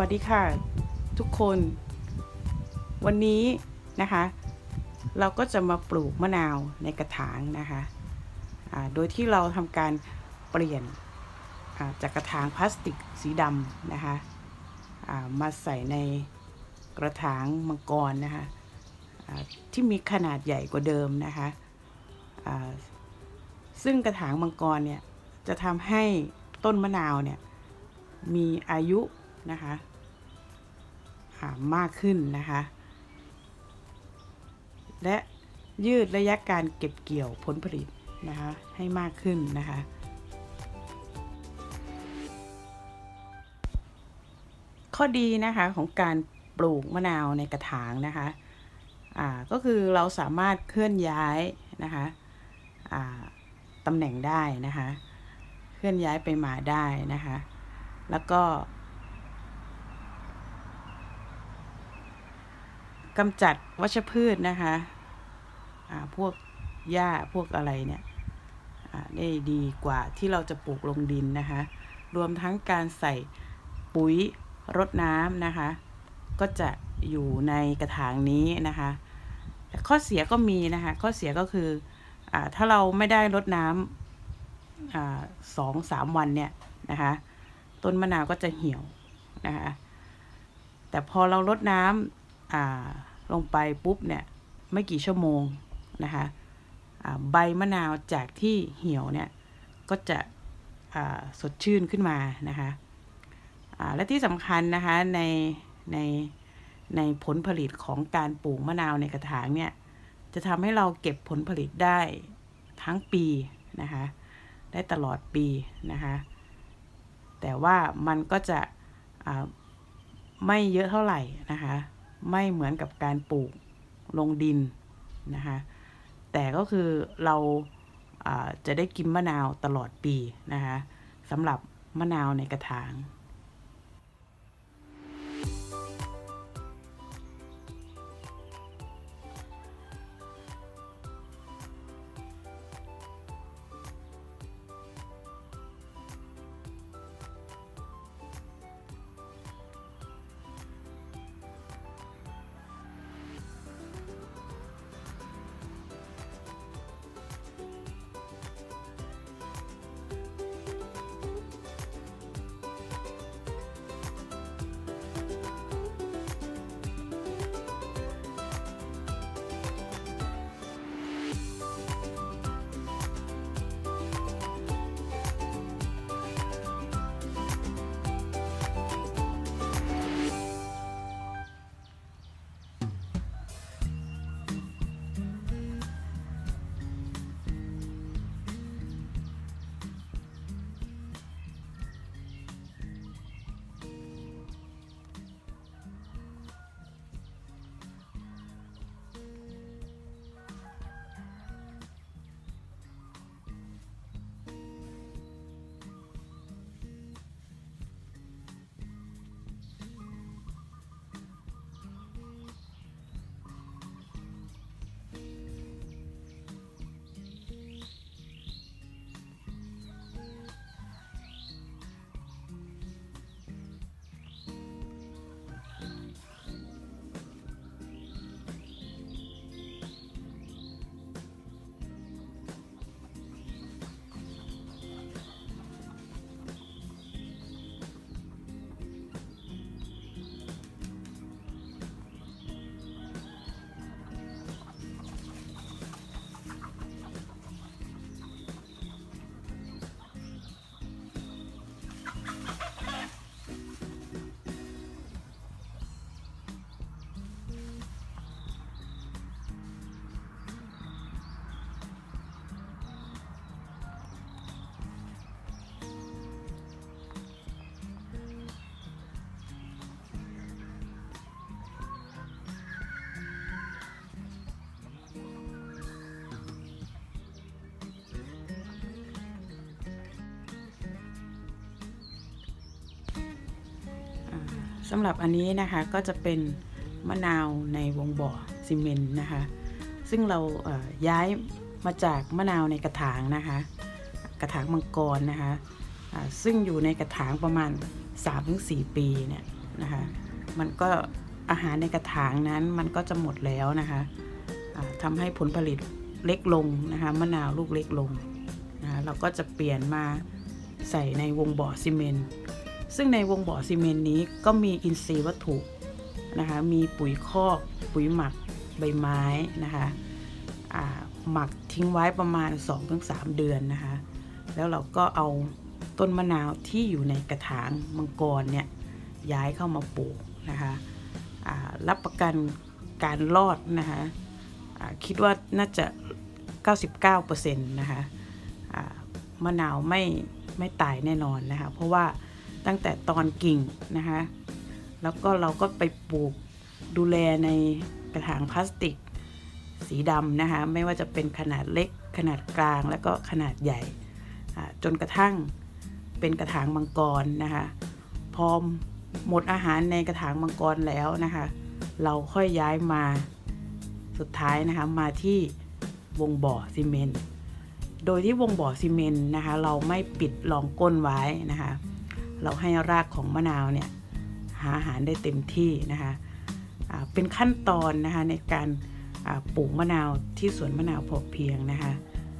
วัสดีค่ะ ทุกคน วันนี้นะคะ เราก็จะมาปลูกมะนาวในกระถางนะคะโดยที่เราทำการเปลี่ยนจากกระถางพลาสติกสีดำนะคะมาใส่ในกระถางมังกรนะคะที่มีขนาดใหญ่กว่าเดิมนะคะซึ่งกระถางมังกรเนี่ยจะทำให้ต้นมะนาวเนี่ยมีอายุ นะคะอ่ามากขึ้นนะคะ และยืดระยะการเก็บเกี่ยวผลผลิตนะคะให้มากขึ้นนะคะข้อดีนะคะของการปลูกมะนาวในกระถางนะคะก็คือเราสามารถเคลื่อนย้ายนะคะตำแหน่งได้นะคะ เคลื่อนย้ายไปมาได้นะคะ แล้วก็ กำจัดวัชพืชนะคะอ่าพวกหญ้าพวกอะไรเนี่ยอ่าได้ดีกว่าที่เราจะปลูกลงดินนะคะ รวมทั้งการใส่ปุ๋ยรดน้ำนะคะ ก็จะอยู่ในกระถางนี้นะคะแต่ข้อเสียก็มีนะคะ ข้อเสียก็คืออาถ้าเราไม่ได้รดน้ำอ่าสองสามวันเนี่ยนะคะ ต้นมะนาวก็จะเหี่ยวนะคะ แต่พอเราลดน้ำ ลงไปปุ๊บเนี่ยไม่กี่ชั่วโมงนะคะใบมะนาวจากที่เหี่ยวเนี่ยก็จะสดชื่นขึ้นมานะคะและที่สำคัญนะคะในในในผลผลิตของการปลูกมะนาวในกระถางเนี่ยจะทำให้เราเก็บผลผลิตได้ทั้งปีนะคะได้ตลอดปีนะคะแต่ว่ามันก็จะไม่เยอะเท่าไหร่นะคะ ไม่เหมือนกับการปลูกลงดินนะคะแต่ก็คือเราจะได้กินมะนาวตลอดปีนะคะสำหรับมะนาวในกระถาง สำหรับอันนี้นะคะก็จะเป็นมะนาวในวงบ่อซีเมนต์นะคะ ซึ่งเราเย้ายมาจากมะนาวในกระถางนะคะ กระถางมังกรนะคะซึ่งอยู่ในกระถางประมาณ 3-4 ปีเนี่ยนะคะ มันก็อาหารในกระถางนั้นมันก็จะหมดแล้วนะคะทำให้ผลผลิตเล็กลงนะคะมะนาวลูกเล็กลงนะะเราก็จะเปลี่ยนมาใส่ในวงบ่อซีเมนต์ ซึ่งในวงบ่อซีเมนต์นี้ก็มีอินทรีย์วัตถุนะคะมีปุ๋ยคอกปุ๋ยหมักใบไม้นะคะหมักทิ้งไว้ประมาณ 2-3 เดือนนะคะแล้วเราก็เอาต้นมะนาวที่อยู่ในกระถางมังกรเนี่ยย้ายเข้ามาปลูกนะคะรับประกันการรอดนะคะคิดว่าน่าจะ 99%นะคะมะนาวไม่ไม่ตายแน่นอนนะคะเพราะว่า ตั้งแต่ตอนกิ่งนะคะ แล้วก็เราก็ไปปลูกดูแลในกระถางพลาสติก สีดำนะคะ ไม่ว่าจะเป็นขนาดเล็กขนาดกลางแล้วก็ขนาดใหญ่ จนกระทั่งเป็นกระถางมังกรนะคะ พอหมดอาหารในกระถางมังกรแล้วนะคะ เราค่อยย้ายมาสุดท้ายนะคะมาที่วงบ่อซีเมนต์ โดยที่วงบ่อซีเมนต์นะคะ เราไม่ปิดรองก้นไว้นะคะ เราให้รากของมะนาวเนี่ยหาอาหารได้เต็มที่นะคะอ่าเป็นขั้นตอนนะคะในการปลูกมะนาวที่สวนมะนาวพอเพียงนะคะ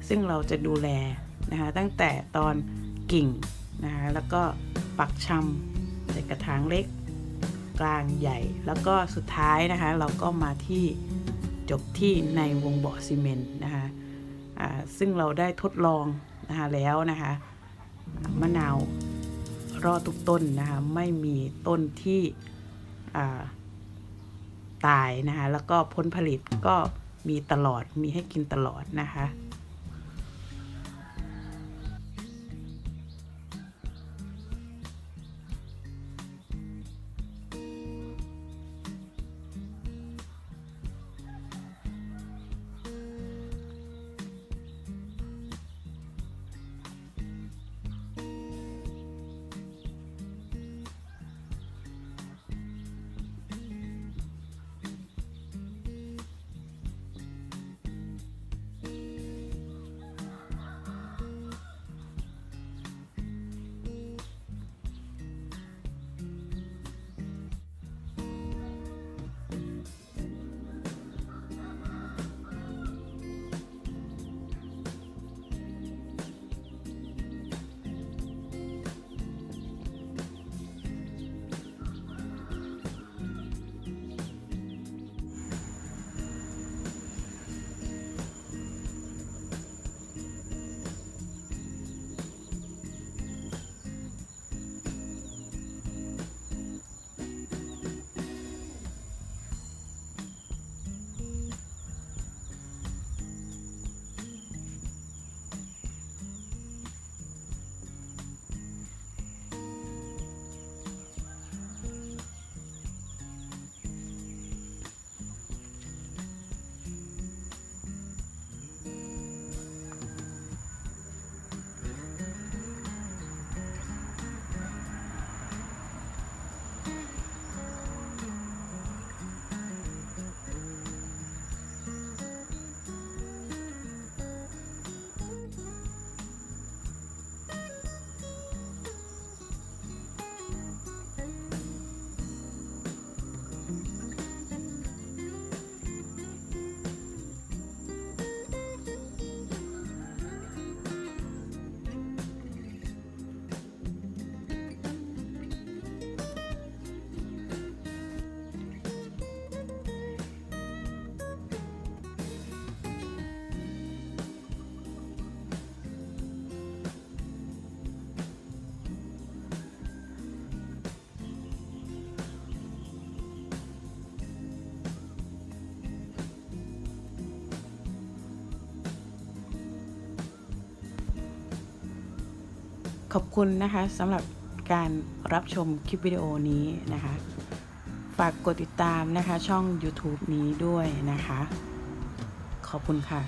ซึ่งเราจะดูแลนะคะตั้งแต่ตอนกิ่งนะคะแล้วก็ปักชำใส่กระถางเล็กกลางใหญ่ แล้วก็สุดท้ายนะคะเราก็มาที่จบที่ในวงบ่อซีเมนต์นะคะอ่าซึ่งเราได้ทดลองนะคะแล้วนะคะมะนาว รอดทุกต้นนะคะไม่มีต้นที่ตายนะคะแล้วก็ผลผลิตก็มีตลอดมีให้กินตลอดนะคะ ขอบคุณนะคะสำหรับการรับชมคลิปวิดีโอนี้นะคะ ฝากกดติดตามนะคะช่อง YouTube นี้ด้วยนะคะ ขอบคุณค่ะ